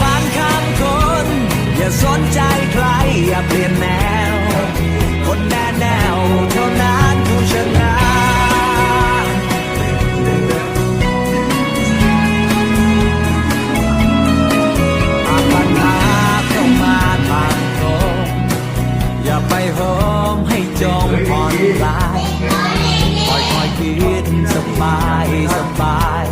ฟันข้ามคน อย่าสนใจใคร อย่าเปลี่ยนแนว คนแน่แนวเท่านั้นผู้ชนะปหาเข้ามาทางตรงอย่าไปโหมให้จมผ่อนคลายค่อยๆคิดสบายสบาย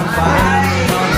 I'm fine.